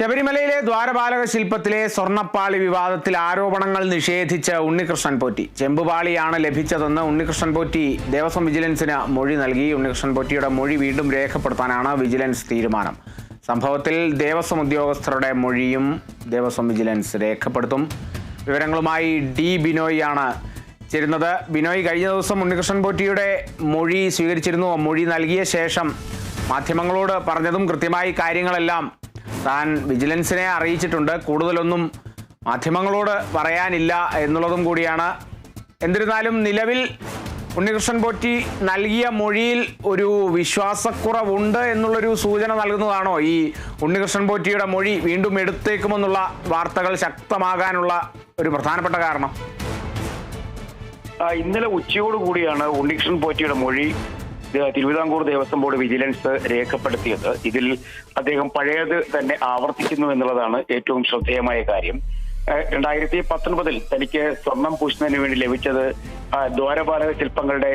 ശബരിമലയിലെ ദ്വാരപാലക ശില്പത്തിലെ സ്വർണപ്പാളി വിവാദത്തിൽ ആരോപണങ്ങൾ നിഷേധിച്ച ഉണ്ണികൃഷ്ണൻ പോറ്റി. ചെമ്പുപാളിയാണ് ലഭിച്ചതെന്ന് ഉണ്ണികൃഷ്ണൻ പോറ്റി ദേവസ്വം വിജിലൻസിന് മൊഴി നൽകി. ഉണ്ണികൃഷ്ണൻ പോറ്റിയുടെ മൊഴി വീണ്ടും രേഖപ്പെടുത്താനാണ് വിജിലൻസ് തീരുമാനം. സംഭവത്തിൽ ദേവസ്വം ഉദ്യോഗസ്ഥരുടെ മൊഴിയും ദേവസ്വം വിജിലൻസ് രേഖപ്പെടുത്തും. വിവരങ്ങളുമായി ഡി ബിനോയ് ആണ് ചേരുന്നത്. ബിനോയ് കഴിഞ്ഞ ദിവസം ഉണ്ണികൃഷ്ണൻ പോറ്റിയുടെ മൊഴി സ്വീകരിച്ചിരുന്നു. മൊഴി നൽകിയ ശേഷം മാധ്യമങ്ങളോട് പറഞ്ഞതും കൃത്യമായി കാര്യങ്ങളെല്ലാം താൻ വിജിലൻസിനെ അറിയിച്ചിട്ടുണ്ട്. കൂടുതലൊന്നും മാധ്യമങ്ങളോട് പറയാനില്ല എന്നുള്ളതും കൂടിയാണ്. എന്നിരുന്നാലും നിലവിൽ ഉണ്ണികൃഷ്ണൻ പോറ്റി നൽകിയ മൊഴിയിൽ ഒരു വിശ്വാസക്കുറവുണ്ട് എന്നുള്ളൊരു സൂചന നൽകുന്നതാണോ ഈ ഉണ്ണികൃഷ്ണൻ പോറ്റിയുടെ മൊഴി വീണ്ടും എടുത്തേക്കുമെന്നുള്ള വാർത്തകൾ ശക്തമാകാനുള്ള ഒരു പ്രധാനപ്പെട്ട കാരണം? ഇന്നലെ ഉച്ചയോടുകൂടിയാണ് ഉണ്ണികൃഷ്ണൻ പോറ്റിയുടെ മൊഴി തിരുവിതാംകൂർ ദേവസ്വം ബോർഡ് വിജിലൻസ് രേഖപ്പെടുത്തിയത്. ഇതിൽ അദ്ദേഹം പഴയത് തന്നെ ആവർത്തിക്കുന്നു എന്നുള്ളതാണ് ഏറ്റവും ശ്രദ്ധേയമായ കാര്യം. രണ്ടായിരത്തി പത്തൊൻപതിൽ തനിക്ക് സ്വർണം പൂശുന്നതിന് വേണ്ടി ലഭിച്ചത് ദ്വാരപാലക ശില്പങ്ങളുടെ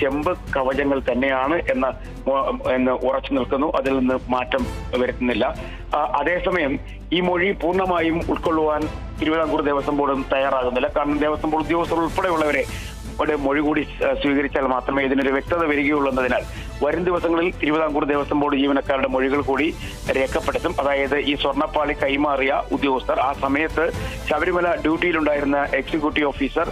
ചെമ്പ് കവചങ്ങൾ തന്നെയാണ് എന്ന എന്ന് ഉറച്ചു നിൽക്കുന്നു. അതിൽ നിന്ന് മാറ്റം വരുത്തുന്നില്ല. അതേസമയം ഈ മൊഴി പൂർണമായും ഉൾക്കൊള്ളുവാൻ തിരുവിതാംകൂർ ദേവസ്വം ബോർഡും തയ്യാറാകുന്നില്ല. കാരണം ദേവസ്വം ബോർഡ് ഉദ്യോഗസ്ഥർ ഉൾപ്പെടെയുള്ളവരെ ഒരു മൊഴി കൂടി സ്വീകരിച്ചാൽ മാത്രമേ ഇതിനൊരു വ്യക്തത വരികയുള്ളൂ എന്നതിനാൽ. വരും ദിവസങ്ങളിൽ തിരുവിതാംകൂർ ദേവസ്വം ബോർഡ് ജീവനക്കാരുടെ മൊഴികൾ കൂടി രേഖപ്പെടുത്തും. അതായത് ഈ സ്വർണപ്പാളി കൈമാറിയ ഉദ്യോഗസ്ഥർ ആ സമയത്ത് ശബരിമല ഡ്യൂട്ടിയിലുണ്ടായിരുന്ന എക്സിക്യൂട്ടീവ് ഓഫീസർ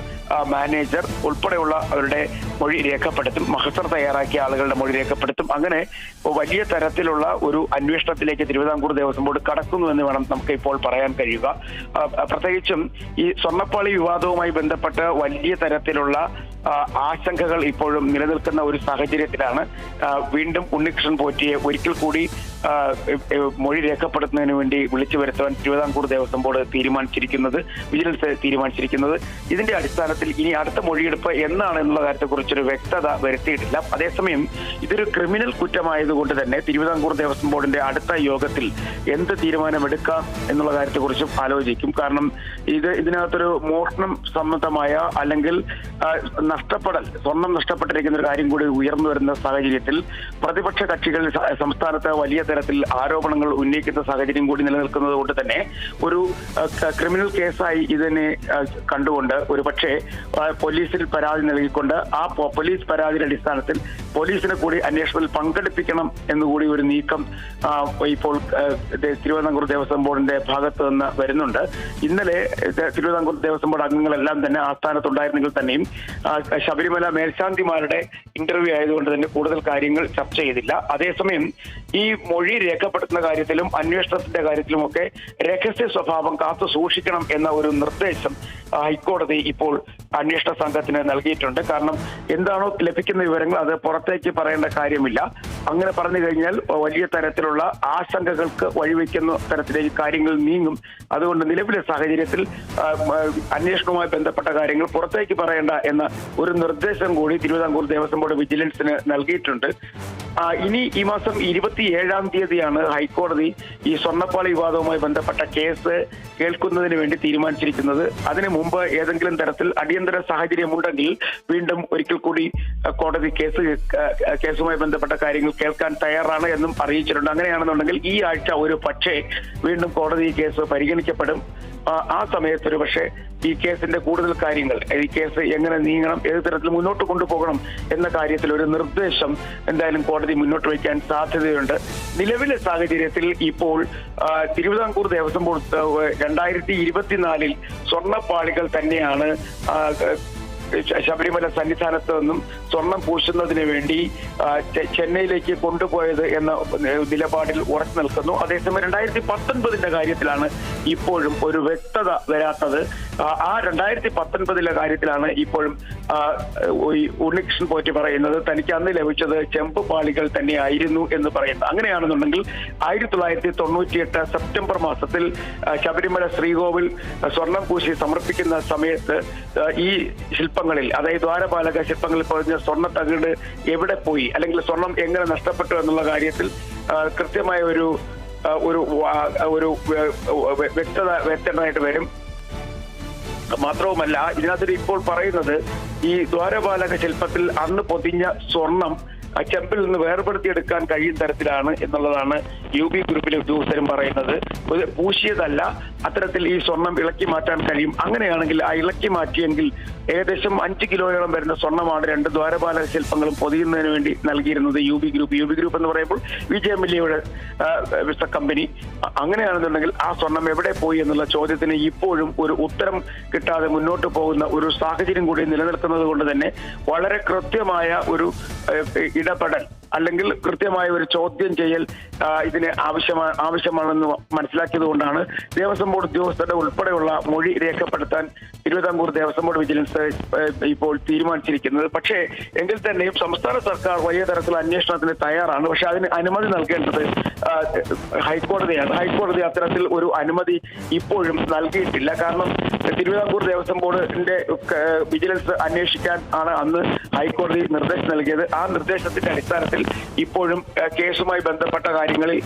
മാനേജർ ഉൾപ്പെടെയുള്ള അവരുടെ മൊഴി രേഖപ്പെടുത്തും. മഹസർ തയ്യാറാക്കിയ ആളുകളുടെ മൊഴി രേഖപ്പെടുത്തും. അങ്ങനെ വലിയ തരത്തിലുള്ള ഒരു അന്വേഷണത്തിലേക്ക് തിരുവിതാംകൂർ ദേവസ്വം ബോർഡ് കടക്കുന്നു എന്ന് വേണം നമുക്ക് ഇപ്പോൾ പറയാൻ കഴിയുക. പ്രത്യേകിച്ചും ഈ സ്വർണപ്പാളി വിവാദവുമായി ബന്ധപ്പെട്ട് വലിയ തരത്തിലുള്ള ആശങ്കകൾ ഇപ്പോഴും നിലനിൽക്കുന്ന ഒരു സാഹചര്യത്തിലാണ് വീണ്ടും ഉണ്ണികൃഷ്ണൻ പോറ്റിയെ ഒരിക്കൽ കൂടി മൊഴി രേഖപ്പെടുത്തുന്നതിന് വേണ്ടി വിളിച്ചു വരുത്തുവാൻ തിരുവിതാംകൂർ ദേവസ്വം ബോർഡ് തീരുമാനിച്ചിരിക്കുന്നത് വിജിലൻസ് തീരുമാനിച്ചിരിക്കുന്നത്. ഇതിന്റെ അടിസ്ഥാനത്തിൽ ഇനി അടുത്ത മൊഴിയെടുപ്പ് എന്നാണ് എന്നുള്ള കാര്യത്തെക്കുറിച്ചൊരു വ്യക്തത വരുത്തിയിട്ടില്ല. അതേസമയം ഇതൊരു ക്രിമിനൽ കുറ്റമായതുകൊണ്ട് തന്നെ തിരുവിതാംകൂർ ദേവസ്വം ബോർഡിന്റെ അടുത്ത യോഗത്തിൽ എന്ത് തീരുമാനമെടുക്കാം എന്നുള്ള കാര്യത്തെക്കുറിച്ചും ആലോചിക്കും. കാരണം ഇത് ഇതിനകത്തൊരു മോഷണം സംബന്ധമായ അല്ലെങ്കിൽ നഷ്ടപ്പെടൽ സ്വർണം നഷ്ടപ്പെട്ടിരിക്കുന്ന ഒരു കാര്യം കൂടി ഉയർന്നു വരുന്ന സാഹചര്യത്തിൽ പ്രതിപക്ഷ കക്ഷികൾ സംസ്ഥാനത്ത് വലിയ തരത്തിൽ ആരോപണങ്ങൾ ഉന്നയിക്കുന്ന സാഹചര്യം കൂടി നിലനിൽക്കുന്നത് കൊണ്ട് തന്നെ ഒരു ക്രിമിനൽ കേസായി ഇതിനെ കണ്ടുകൊണ്ട് ഒരു പക്ഷേ പോലീസിൽ പരാതി നൽകിക്കൊണ്ട് ആ പോലീസ് പരാതിയുടെ അടിസ്ഥാനത്തിൽ പോലീസിനെ കൂടി അന്വേഷണത്തിൽ പങ്കെടുപ്പിക്കണം എന്നുകൂടി ഒരു നീക്കം ഇപ്പോൾ തിരുവിതാംകൂർ ദേവസ്വം ബോർഡിന്റെ ഭാഗത്ത് നിന്ന് വരുന്നുണ്ട്. ഇന്നലെ തിരുവിതാംകൂർ ദേവസ്വം ബോർഡ് അംഗങ്ങളെല്ലാം തന്നെ ആസ്ഥാനത്തുണ്ടായിരുന്നെങ്കിൽ തന്നെയും ശബരിമല മേൽശാന്തിമാരുടെ ഇന്റർവ്യൂ ആയതുകൊണ്ട് തന്നെ കൂടുതൽ കാര്യങ്ങൾ ചർച്ച ചെയ്തില്ല. അതേസമയം ഈ മൊഴി രേഖപ്പെടുത്തുന്ന കാര്യത്തിലും അന്വേഷണത്തിന്റെ കാര്യത്തിലുമൊക്കെ രഹസ്യ സ്വഭാവം കാത്തു സൂക്ഷിക്കണം എന്ന ഒരു നിർദ്ദേശം ഹൈക്കോടതി ഇപ്പോൾ അന്വേഷണ സംഘത്തിന് നൽകിയിട്ടുണ്ട്. കാരണം എന്താണോ ലഭിക്കുന്ന വിവരങ്ങൾ അത് പുറത്തേക്ക് പറയേണ്ട കാര്യമില്ല. അങ്ങനെ പറഞ്ഞു കഴിഞ്ഞാൽ വലിയ തരത്തിലുള്ള ആശങ്കകൾക്ക് വഴിവെക്കുന്ന തരത്തിലേക്ക് കാര്യങ്ങൾ നീങ്ങും. അതുകൊണ്ട് നിലവിലെ സാഹചര്യത്തിൽ അന്വേഷണവുമായി ബന്ധപ്പെട്ട കാര്യങ്ങൾ പുറത്തേക്ക് പറയേണ്ട എന്ന ഒരു നിർദ്ദേശം കൂടി തിരുവിതാംകൂർ ദേവസ്വം ബോർഡ് വിജിലൻസിന് നൽകിയിട്ടുണ്ട്. ഇനി ഈ മാസം ഇരുപത്തിയേഴാം തീയതിയാണ് ഹൈക്കോടതി ഈ സ്വർണപ്പാളി വിവാദവുമായി ബന്ധപ്പെട്ട കേസ് കേൾക്കുന്നതിന് വേണ്ടി തീരുമാനിച്ചിരിക്കുന്നത്. അതിനു മുമ്പ് ഏതെങ്കിലും തരത്തിൽ അടിയന്തര സാഹചര്യമുണ്ടെങ്കിൽ വീണ്ടും ഒരിക്കൽ കൂടി കോടതി കേസ് കേസുമായി ബന്ധപ്പെട്ട കാര്യങ്ങൾ കേൾക്കാൻ തയ്യാറാണ് എന്നും അറിയിച്ചിട്ടുണ്ട്. അങ്ങനെയാണെന്നുണ്ടെങ്കിൽ ഈ ആഴ്ച ഒരു പക്ഷേ വീണ്ടും കോടതി കേസ് പരിഗണിക്കപ്പെടും. ആ, സമയത്ത് ഒരു പക്ഷേ ഈ കേസിന്റെ കൂടുതൽ കാര്യങ്ങൾ ഈ കേസ് എങ്ങനെ നീങ്ങണം ഏത് തരത്തിൽ മുന്നോട്ട് കൊണ്ടുപോകണം എന്ന കാര്യത്തിൽ ഒരു നിർദ്ദേശം എന്തായാലും കോടതി മുന്നോട്ട് വയ്ക്കാൻ സാധ്യതയുണ്ട്. നിലവിലെ സാഹചര്യത്തിൽ ഇപ്പോൾ തിരുവിതാംകൂർ ദേവസ്വം ബോർഡ് രണ്ടായിരത്തി ഇരുപത്തിനാലിൽ സ്വർണപ്പാളികൾ തന്നെയാണ് ശബരിമല സന്നിധാനത്ത് നിന്നും സ്വർണം പൂശുന്നതിന് വേണ്ടി ചെന്നൈയിലേക്ക് കൊണ്ടുപോയത് എന്ന നിലപാടിൽ ഉറച്ചു നിൽക്കുന്നു. അതേസമയം രണ്ടായിരത്തി പത്തൊൻപതിന്റെ കാര്യത്തിലാണ് ഇപ്പോഴും ഒരു വ്യക്തത വരാത്തത്. ആ, രണ്ടായിരത്തി പത്തൊൻപതിലെ കാര്യത്തിലാണ് ഇപ്പോഴും ഉണ്ണികൃഷ്ണൻ പോറ്റി പറയുന്നത്. തനിക്ക് അന്ന് ലഭിച്ചത് ചെമ്പ് പാളികൾ തന്നെയായിരുന്നു എന്ന് പറയുന്നത് അങ്ങനെയാണെന്നുണ്ടെങ്കിൽ ആയിരത്തി തൊള്ളായിരത്തി തൊണ്ണൂറ്റിയെട്ട് സെപ്റ്റംബർ മാസത്തിൽ ശബരിമല ശ്രീകോവിൽ സ്വർണം പൂശി സമർപ്പിക്കുന്ന സമയത്ത് ഈ ഈ ശില്പങ്ങളിൽ അതായത് ദ്വാരപാലക ശില്പങ്ങളിൽ പറഞ്ഞ സ്വർണ തകിട് എവിടെ പോയി? അല്ലെങ്കിൽ സ്വർണം എങ്ങനെ നഷ്ടപ്പെട്ടു എന്നുള്ള കാര്യത്തിൽ കൃത്യമായ ഒരു ഒരു ഒരു വ്യക്തത വ്യക്തമായിട്ട് വരും. മാത്രവുമല്ല ഇതിനകത്ത് ഇപ്പോൾ പറയുന്നത് ഈ ദ്വാരപാലക ശില്പത്തിൽ അന്ന് പൊതിഞ്ഞ സ്വർണം ആ ചെമ്പിൽ നിന്ന് വേർപെടുത്തിയെടുക്കാൻ കഴിയും തരത്തിലാണ് എന്നുള്ളതാണ് യു ബി ഗ്രൂപ്പിലെ ഉദ്യോഗസ്ഥരും പറയുന്നത്. ഒരു പൂശിയതല്ല അത്തരത്തിൽ ഈ സ്വർണം ഇളക്കി മാറ്റാൻ കഴിയും. അങ്ങനെയാണെങ്കിൽ ആ ഇളക്കി മാറ്റിയെങ്കിൽ ഏകദേശം അഞ്ച് കിലോയോളം വരുന്ന സ്വർണമാണ് രണ്ട് ദ്വാരപാലക ശില്പങ്ങളും പൊതിയുന്നതിന് വേണ്ടി നൽകിയിരുന്നത് U B group. U B group എന്ന് പറയുമ്പോൾ വിജയ മില്ലിയുടെ കമ്പനി. അങ്ങനെയാണെന്നുണ്ടെങ്കിൽ ആ സ്വർണം എവിടെ പോയി എന്നുള്ള ചോദ്യത്തിന് ഇപ്പോഴും ഒരു ഉത്തരം കിട്ടാതെ മുന്നോട്ട് പോകുന്ന ഒരു സാഹചര്യം കൂടി നിലനിൽക്കുന്നത് കൊണ്ട് തന്നെ വളരെ കൃത്യമായ ഒരു ഇടപെടൽ അല്ലെങ്കിൽ കൃത്യമായ ഒരു ചോദ്യം ചെയ്യൽ ഇതിന് ആവശ്യമാ ആവശ്യമാണെന്ന് മനസ്സിലാക്കിയതുകൊണ്ടാണ് ദേവസ്വം ബോർഡ് ഉദ്യോഗസ്ഥരുടെ ഉൾപ്പെടെയുള്ള മൊഴി രേഖപ്പെടുത്താൻ തിരുവിതാംകൂർ ദേവസ്വം ബോർഡ് വിജിലൻസ് ഇപ്പോൾ തീരുമാനിച്ചിരിക്കുന്നത്. പക്ഷേ എങ്കിൽ തന്നെയും സംസ്ഥാന സർക്കാർ വലിയ തരത്തിൽ അന്വേഷണത്തിന് തയ്യാറാണ്. പക്ഷെ അതിന് അനുമതി നൽകേണ്ടത് ഹൈക്കോടതിയാണ്. ഹൈക്കോടതി അത്തരത്തിൽ ഒരു അനുമതി ഇപ്പോഴും നൽകിയിട്ടില്ല. കാരണം തിരുവിതാംകൂർ ദേവസ്വം ബോർഡിന്റെ വിജിലൻസ് അന്വേഷിക്കാൻ ആണ് അന്ന് ഹൈക്കോടതി നിർദ്ദേശം നൽകിയത്. ആ നിർദ്ദേശത്തിന്റെ അടിസ്ഥാനത്തിൽ ഇപ്പോഴും കേസുമായി ബന്ധപ്പെട്ട കാര്യങ്ങളിൽ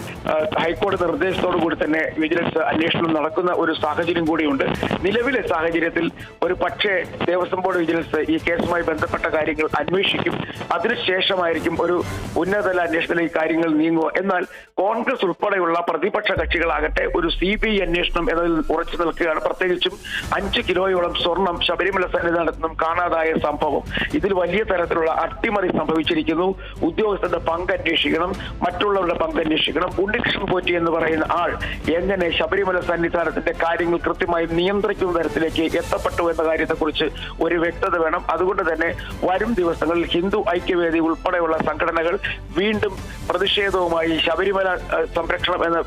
ഹൈക്കോടതി നിർദ്ദേശത്തോടു കൂടി തന്നെ വിജിലൻസ് അന്വേഷണം നടക്കുന്ന ഒരു സാഹചര്യം കൂടിയുണ്ട്. നിലവിലെ സാഹചര്യത്തിൽ ഒരു പക്ഷേ ദേവസ്വം ബോർഡ് വിജിലൻസ് ഈ കേസുമായി ബന്ധപ്പെട്ട കാര്യങ്ങൾ അന്വേഷിക്കും. അതിനുശേഷമായിരിക്കും ഒരു ഉന്നതതല ഈ കാര്യങ്ങൾ നീങ്ങുക. എന്നാൽ കോൺഗ്രസ് ഉൾപ്പെടെയുള്ള പ്രതിപക്ഷ കക്ഷികളാകട്ടെ ഒരു സി ബി ഐ അന്വേഷണം എന്നതിൽ ഉറച്ചു നിൽക്കുകയാണ്. പ്രത്യേകിച്ചും അഞ്ച് കിലോയോളം സ്വർണം ശബരിമല സന്നിധാനത്ത് നിന്നും കാണാതായ സംഭവം. ഇതിൽ വലിയ തരത്തിലുള്ള അട്ടിമറി സംഭവിച്ചിരിക്കുന്നു. ഉദ്യോഗസ്ഥരുടെ പങ്ക് അന്വേഷിക്കണം മറ്റുള്ളവരുടെ പങ്ക് അന്വേഷിക്കണം. ഉണ്ണികൃഷ്ണൻ പോറ്റി എന്ന് പറയുന്ന ആൾ എങ്ങനെ ശബരിമല സന്നിധാനത്തിന്റെ കാര്യങ്ങൾ കൃത്യമായി നിയന്ത്രിക്കുന്ന തരത്തിലേക്ക് എത്തപ്പെട്ടു എന്ന കാര്യത്തെക്കുറിച്ച് ഒരു വ്യക്തത വേണം. അതുകൊണ്ട് തന്നെ വരും ദിവസങ്ങളിൽ ഹിന്ദു ഐക്യവേദി ഉൾപ്പെടെയുള്ള സംഘടനകൾ വീണ്ടും പ്രതിഷേധവുമായി ശബരിമല സംരക്ഷണം എന്ന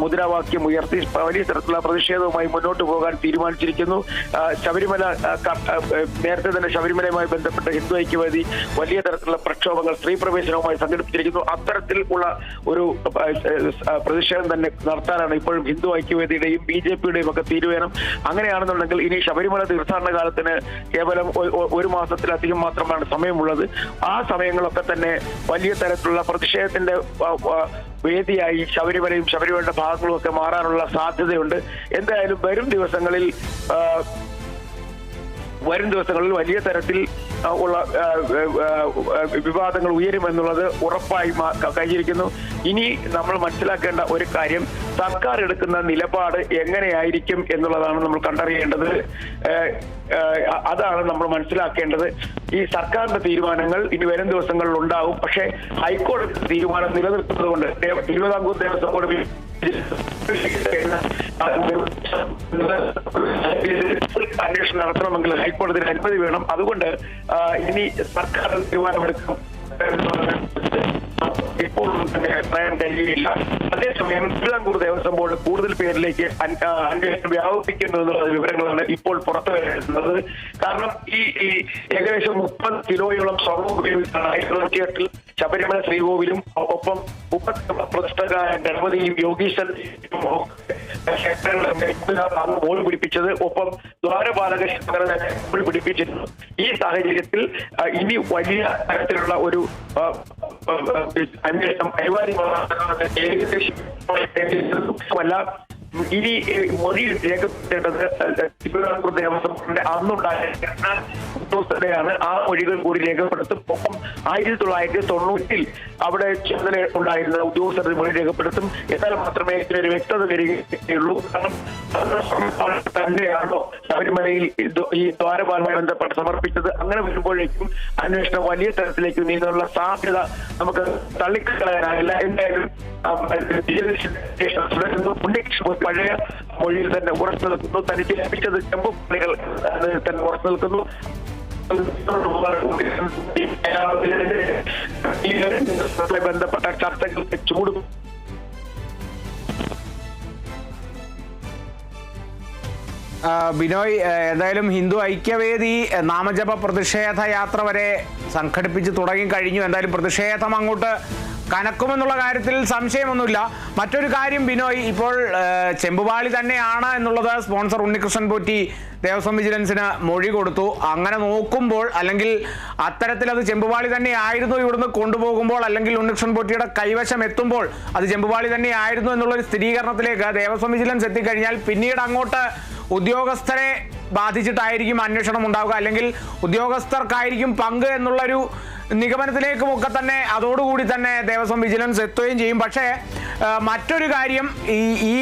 മുദ്രാവാക്യം ഉയർത്തി വലിയ തരത്തിലുള്ള പ്രതിഷേധവുമായി മുന്നോട്ട് പോകാൻ തീരുമാനിച്ചിരിക്കുന്നു. ആ, ശബരിമല നേരത്തെ തന്നെ ശബരിമലയുമായി ബന്ധപ്പെട്ട ഹിന്ദു ഐക്യവേദി വലിയ തരത്തിലുള്ള പ്രക്ഷോഭങ്ങൾ സ്ത്രീ പ്രവേശനവുമായി സംഘടിപ്പിച്ചിരിക്കുന്നു. അത്തരത്തിൽ ഉള്ള ഒരു പ്രതിഷേധം തന്നെ നടത്താനാണ് ഇപ്പോഴും ഹിന്ദു ഐക്യവേദിയുടെയും ബി ജെ പിയുടെയും ഒക്കെ തീരുമാനം. അങ്ങനെയാണെന്നുണ്ടെങ്കിൽ ഇനി ശബരിമല തീർത്ഥാടന കാലത്തിന് കേവലം ഒരു മാസത്തിലധികം മാത്രമാണ് സമയമുള്ളത്. ആ സമയങ്ങളൊക്കെ തന്നെ വലിയ തരത്തിലുള്ള പ്രതിഷേധത്തിന്റെ വേദിയായി ശബരിമലയും ശബരിമലയുടെ ഭാഗങ്ങളും ഒക്കെ മാറാനുള്ള സാധ്യതയുണ്ട്. എന്തായാലും വരും ദിവസങ്ങളിൽ വരും ദിവസങ്ങളിൽ വലിയ തരത്തിൽ ഉള്ള വിവാദങ്ങൾ ഉയരുമെന്നുള്ളത് ഉറപ്പായി കഴിഞ്ഞിരിക്കുന്നു. ഇനി നമ്മൾ മനസ്സിലാക്കേണ്ട ഒരു കാര്യം സർക്കാർ എടുക്കുന്ന നിലപാട് എങ്ങനെയായിരിക്കും എന്നുള്ളതാണ് നമ്മൾ കണ്ടറിയേണ്ടത്. അതാണ് നമ്മൾ മനസ്സിലാക്കേണ്ടത്. ഈ സർക്കാരിന്റെ തീരുമാനങ്ങൾ ഇനി വരും ദിവസങ്ങളിൽ ഉണ്ടാവും. പക്ഷേ ഹൈക്കോടതി തീരുമാനം നിലനിർത്തുന്നത് കൊണ്ട് തിരുവിതാംകൂർ ദേവസ്വം ബോർഡ് അന്വേഷണം നടത്തണമെങ്കിൽ ഹൈക്കോടതിയിൽ അനുമതി വേണം. അതുകൊണ്ട് ഇനി സർക്കാർ തീരുമാനമെടുക്കും. കഴിയുകയില്ല അതേസമയം തിരുവിതാംകൂർ ദേവസ്വം ബോർഡ് കൂടുതൽ പേരിലേക്ക് അന്വേഷണം വ്യാപിപ്പിക്കുന്നു എന്നുള്ള വിവരങ്ങളാണ് ഇപ്പോൾ പുറത്തു വരുന്നത് കാരണം ഈ ഏകദേശം മുപ്പത് കിലോയോളം സ്വർണം ഉപയോഗിച്ചാണ് എട്ടിൽ ശബരിമല ശ്രീകോവിലും ഒപ്പം മുപ്പത്തി പ്രതിഷ്ഠകായ ഗണപതിയും യോഗീശ്വരൻ മോൾ പിടിപ്പിച്ചത് ഒപ്പം ദ്വാരപാലക ക്ഷേത്രങ്ങളെ പിടിപ്പിച്ചിരുന്നു. ഈ സാഹചര്യത്തിൽ ഇനി വലിയ തരത്തിലുള്ള ഒരു അന്വേഷണം അനിവാര്യമാണ് ഇനി മൊഴി രേഖപ്പെടുത്തേണ്ടത് തിരുവിതാംകൂർ ദേവസ്വം അന്നുണ്ടായ ഉദ്യോഗസ്ഥരെയാണ് ആ മൊഴികൾ കൂടി രേഖപ്പെടുത്തും. ഒപ്പം ആയിരത്തി തൊള്ളായിരത്തി തൊണ്ണൂറ്റിൽ അവിടെ ചുമതല ഉണ്ടായിരുന്ന ഉദ്യോഗസ്ഥരുടെ മൊഴി രേഖപ്പെടുത്തും. എന്നാൽ മാത്രമേ ഇതിനൊരു വ്യക്തത വരികയുള്ളൂ. കാരണം തന്നെയാണോ ശബരിമലയിൽ ഈ ദ്വാരപാലമായി ബന്ധപ്പെട്ട് സമർപ്പിച്ചത്. അങ്ങനെ വരുമ്പോഴേക്കും അന്വേഷണം വലിയ തരത്തിലേക്ക് നീങ്ങാനുള്ള സാധ്യത നമുക്ക് തള്ളിക്കളയാനാകില്ല. എന്തായാലും പഴയ മൊഴിയിൽ തന്നെ ഉറച്ചു നിൽക്കുന്നു. തനിക്ക് ലഭിച്ചത് ചെമ്പുപണികൾ തന്നെ ഉറച്ചു നിൽക്കുന്നു. ബന്ധപ്പെട്ട ചർച്ചകൾക്ക് ചൂട് ബിനോയ് ഏതായാലും ഹിന്ദു ഐക്യവേദി നാമജപ പ്രതിഷേധ യാത്ര വരെ സംഘടിപ്പിച്ച് തുടങ്ങി കഴിഞ്ഞു എന്തായാലും പ്രതിഷേധം അങ്ങോട്ട് കനക്കുമെന്നുള്ള കാര്യത്തിൽ സംശയമൊന്നുമില്ല. മറ്റൊരു കാര്യം ബിനോയ് ഇപ്പോൾ ചെമ്പുപാളി തന്നെയാണ് എന്നുള്ളത് സ്പോൺസർ ഉണ്ണികൃഷ്ണൻ പോറ്റി ദേവസ്വം വിജിലൻസിന് മൊഴി കൊടുത്തു. അങ്ങനെ നോക്കുമ്പോൾ അല്ലെങ്കിൽ അത്തരത്തിൽ അത് ചെമ്പുപാളി തന്നെയായിരുന്നു ഇവിടുന്ന് കൊണ്ടുപോകുമ്പോൾ അല്ലെങ്കിൽ ഉണ്ണികൃഷ്ണൻ പോറ്റിയുടെ കൈവശം എത്തുമ്പോൾ അത് ചെമ്പുപാളി തന്നെയായിരുന്നു എന്നുള്ളൊരു സ്ഥിരീകരണത്തിലേക്ക് ദേവസ്വം വിജിലൻസ് എത്തിക്കഴിഞ്ഞാൽ പിന്നീട് അങ്ങോട്ട് ഉദ്യോഗസ്ഥരെ ബാധിച്ചിട്ടായിരിക്കും അന്വേഷണം ഉണ്ടാവുക. അല്ലെങ്കിൽ ഉദ്യോഗസ്ഥർക്കായിരിക്കും പങ്ക് എന്നുള്ളൊരു നിഗമനത്തിലേക്കും ഒക്കെ തന്നെ അതോടുകൂടി തന്നെ ദേവസ്വം വിജിലൻസ് എത്തുകയും ചെയ്യും. പക്ഷേ മറ്റൊരു കാര്യം ഈ ഈ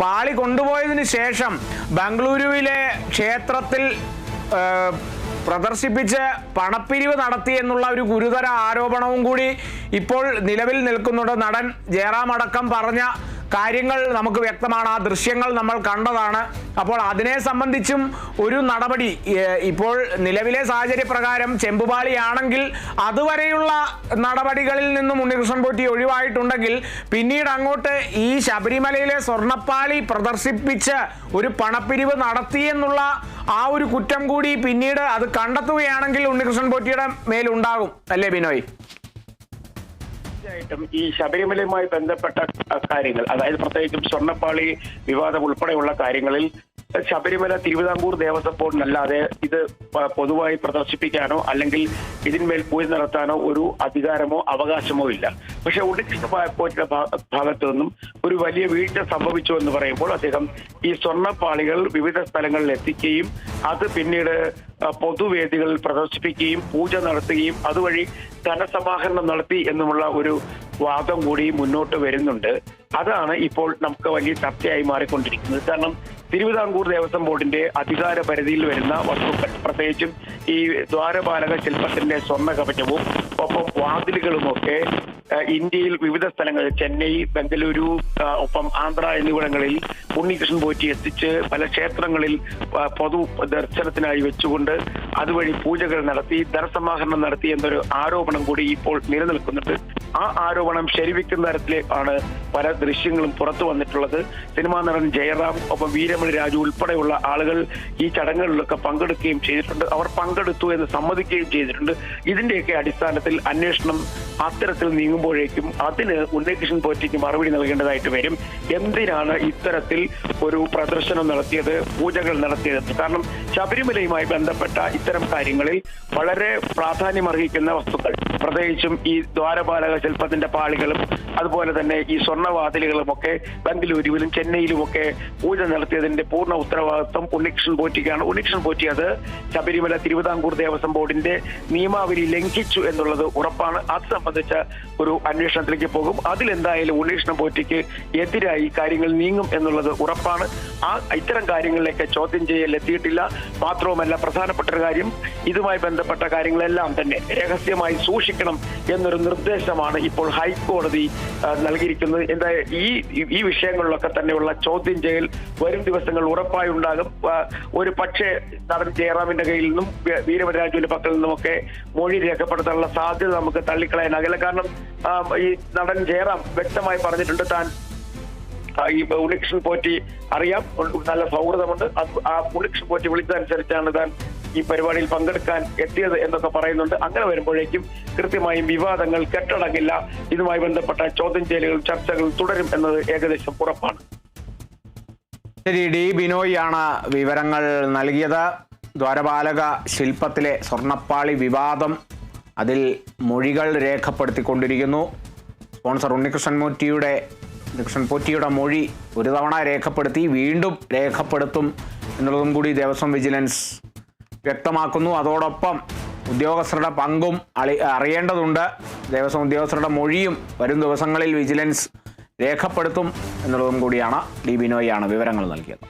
പാളി കൊണ്ടുപോയതിന് ശേഷം ബംഗളൂരുവിലെ ക്ഷേത്രത്തിൽ പ്രദർശിപ്പിച്ച് പണപ്പിരിവ് നടത്തി എന്നുള്ള ഒരു ഗുരുതര ആരോപണവും കൂടി ഇപ്പോൾ നിലവിൽ നിൽക്കുന്നുണ്ട്. നടൻ ജയറാം അടക്കം പറഞ്ഞ കാര്യങ്ങൾ നമുക്ക് വ്യക്തമാണ്. ആ ദൃശ്യങ്ങൾ നമ്മൾ കണ്ടതാണ്. അപ്പോൾ അതിനെ സംബന്ധിച്ചും ഒരു നടപടി ഇപ്പോൾ നിലവിലെ സാഹചര്യ പ്രകാരം ചെമ്പുപാളിയാണെങ്കിൽ അതുവരെയുള്ള നടപടികളിൽ നിന്നും ഉണ്ണികൃഷ്ണൻ പോറ്റി ഒഴിവായിട്ടുണ്ടെങ്കിൽ പിന്നീട് അങ്ങോട്ട് ഈ ശബരിമലയിലെ സ്വർണപ്പാളി പ്രദർശിപ്പിച്ച് ഒരു പണപ്പിരിവ് നടത്തിയെന്നുള്ള ആ ഒരു കുറ്റം കൂടി പിന്നീട് അത് കണ്ടെത്തുകയാണെങ്കിൽ ഉണ്ണികൃഷ്ണൻ പോറ്റിയുടെ മേലുണ്ടാകും. അല്ലേ ബിനോയ്? തീർച്ചയായിട്ടും ഈ ശബരിമലയുമായി ബന്ധപ്പെട്ട കാര്യങ്ങൾ അതായത് പ്രത്യേകിച്ചും സ്വർണപ്പാളി വിവാദം ഉൾപ്പെടെയുള്ള കാര്യങ്ങളിൽ ശബരിമല തിരുവിതാംകൂർ ദേവസ്വം ബോർഡിനല്ലാതെ ഇത് പൊതുവായി പ്രദർശിപ്പിക്കാനോ അല്ലെങ്കിൽ ഇതിന്മേൽ പൂജ നടത്താനോ ഒരു അധികാരമോ അവകാശമോ ഇല്ല. പക്ഷെ ഉണ്ണികൃഷ്ണ പോറ്റിയുടെ ഭാഗത്തു നിന്നും ഒരു വലിയ വീഴ്ച സംഭവിച്ചു എന്ന് പറയുമ്പോൾ അദ്ദേഹം ഈ സ്വർണപ്പാളികൾ വിവിധ സ്ഥലങ്ങളിൽ എത്തിക്കുകയും അത് പിന്നീട് പൊതുവേദികളിൽ പ്രദർശിപ്പിക്കുകയും പൂജ നടത്തുകയും അതുവഴി ധനസമാഹരണം നടത്തി എന്നുമുള്ള ഒരു വാദം കൂടി മുന്നോട്ട് വരുന്നുണ്ട്. അതാണ് ഇപ്പോൾ നമുക്ക് വലിയ ചർച്ചയായി മാറിക്കൊണ്ടിരിക്കുന്നത്. കാരണം തിരുവിതാംകൂർ ദേവസ്വം ബോർഡിന്റെ അധികാര പരിധിയിൽ വരുന്ന വസ്തുക്കൾ പ്രത്യേകിച്ചും ഈ ദ്വാരപാലക ശില്പത്തിന്റെ സ്വർണ കവചവും ഒപ്പം വാതിലുകളുമൊക്കെ ഇന്ത്യയിൽ വിവിധ സ്ഥലങ്ങളിൽ ചെന്നൈ ബംഗളൂരു ഒപ്പം ആന്ധ്ര എന്നിവിടങ്ങളിൽ ഉണ്ണികൃഷ്ണൻ പോറ്റി എത്തിച്ച് പല ക്ഷേത്രങ്ങളിൽ പൊതു ദർശനത്തിനായി വെച്ചുകൊണ്ട് അതുവഴി പൂജകൾ നടത്തി ധനസമാഹരണം നടത്തി എന്നൊരു ആരോപണം കൂടി ഇപ്പോൾ നിലനിൽക്കുന്നുണ്ട്. ആ ആരോപണം ശരിവെക്കുന്ന ആണ് പല ദൃശ്യങ്ങളും പുറത്തു വന്നിട്ടുള്ളത്. സിനിമാ നടൻ ജയറാം ഒപ്പം വീരമണി രാജു ഉൾപ്പെടെയുള്ള ആളുകൾ ഈ ചടങ്ങുകളിലൊക്കെ പങ്കെടുക്കുകയും ചെയ്തിട്ടുണ്ട്. അവർ പങ്കെടുത്തു എന്ന് സമ്മതിക്കുകയും ചെയ്തിട്ടുണ്ട്. ഇതിന്റെയൊക്കെ അടിസ്ഥാനത്തിൽ അന്വേഷണം അത്തരത്തിൽ നീങ്ങുമ്പോഴേക്കും അതിന് ഉണ്ണികൃഷ്ണൻ പോറ്റിക്ക് മറുപടി നൽകേണ്ടതായിട്ട് വരും. എന്തിനാണ് ഇത്തരത്തിൽ ഒരു പ്രദർശനം നടത്തിയത് പൂജകൾ നടത്തിയത്? കാരണം ശബരിമലയുമായി ബന്ധപ്പെട്ട ഇത്തരം കാര്യങ്ങളിൽ വളരെ പ്രാധാന്യമർഹിക്കുന്ന വസ്തുക്കൾ. പ്രത്യേകിച്ചും ഈ ദ്വാരപാലക ശില്പത്തിന്റെ പാളികളും അതുപോലെ തന്നെ ഈ സ്വർണവാതിലുകളും ഒക്കെ ബംഗലൂരുവിലും ചെന്നൈയിലും ഒക്കെ പൂജ നടത്തിയതിന്റെ പൂർണ ഉത്തരവാദിത്വം ഉണ്ണികൃഷ്ണൻ പോറ്റിക്കാണ്. ഉണ്ണികൃഷ്ണൻ പോറ്റി അത് ശബരിമല തിരുവിതാംകൂർ ദേവസ്വം ബോർഡിന്റെ നിയമാവലി ലംഘിച്ചു എന്നുള്ളത് ഉറപ്പാണ്. അത് സംബന്ധിച്ച ഒരു അന്വേഷണത്തിലേക്ക് പോകും. അതിലെന്തായാലും ഉണ്ണികൃഷ്ണൻ പോറ്റിക്ക് എതിരായി കാര്യങ്ങൾ നീങ്ങും എന്നുള്ളത് ഉറപ്പാണ്. ആ ഇത്തരം കാര്യങ്ങളിലേക്ക് ചോദ്യം ചെയ്യൽ എത്തിയിട്ടില്ല. മാത്രവുമല്ല പ്രധാനപ്പെട്ട ഒരു കാര്യം ഇതുമായി ബന്ധപ്പെട്ട കാര്യങ്ങളെല്ലാം തന്നെ രഹസ്യമായി സൂക്ഷിക്കണം എന്നൊരു നിർദ്ദേശമാണ് ഇപ്പോൾ ഹൈക്കോടതി നൽകിയിരിക്കുന്നത്. എന്താ ഈ ഈ വിഷയങ്ങളിലൊക്കെ തന്നെയുള്ള ചോദ്യം ചെയ്യൽ വരും ദിവസങ്ങൾ ഉറപ്പായി ഉണ്ടാകും ഒരു പക്ഷേ നടൻ ജയറാമിന്റെ കയ്യിൽ നിന്നും വീരവരാജുവിന്റെ പക്കൽ നിന്നുമൊക്കെ മൊഴി രേഖപ്പെടുത്താനുള്ള സാധ്യത നമുക്ക് തള്ളിക്കളയാനാകില്ല കാരണം ഈ നടൻ ജയറാം വ്യക്തമായി പറഞ്ഞിട്ടുണ്ട് താൻ ഈ ഉണ്ണികൃഷ്ണൻ പോറ്റി അറിയാം. നല്ല സൗഹൃദമുണ്ട്. ആ ഉണ്ണികൃഷ്ണൻ പോറ്റി വിളിച്ചതനുസരിച്ചാണ് താൻ ഈ പരിപാടിയിൽ പങ്കെടുക്കാൻ എത്തിയത് എന്നൊക്കെ പറയുന്നുണ്ട്. അങ്ങനെ വരുമ്പോഴേക്കും കൃത്യമായും വിവാദങ്ങൾ കെട്ടടങ്ങില്ല. ഇതുമായി ബന്ധപ്പെട്ട ചോദ്യം ചെയ്യലുകളും ചർച്ചകളും തുടരും എന്നത് ഏകദേശം ഉറപ്പാണ്. ശരി ഡി. ബിനോയ് ആണ് വിവരങ്ങൾ നൽകിയത്. ദ്വാരപാലക ശില്പത്തിലെ സ്വർണപ്പാളി വിവാദം അതിൽ മൊഴികൾ രേഖപ്പെടുത്തിക്കൊണ്ടിരിക്കുന്നു. സ്പോൺസർ ഉണ്ണികൃഷ്ണൻ മൂറ്റിയുടെ ഉണ്ണികൃഷ്ണൻ പോറ്റിയുടെ മൊഴി ഒരു തവണ രേഖപ്പെടുത്തി വീണ്ടും രേഖപ്പെടുത്തും എന്നുള്ളതും കൂടി ദേവസ്വം വിജിലൻസ് വ്യക്തമാക്കുന്നു. അതോടൊപ്പം ഉദ്യോഗസ്ഥരുടെ പങ്കും അളി അറിയേണ്ടതുണ്ട്. ദേവസ്വം ഉദ്യോഗസ്ഥരുടെ മൊഴിയും വരും ദിവസങ്ങളിൽ വിജിലൻസ് രേഖപ്പെടുത്തും എന്നുള്ളതും കൂടിയാണ് ഡി ബിനോയാണ് വിവരങ്ങൾ നൽകിയത്.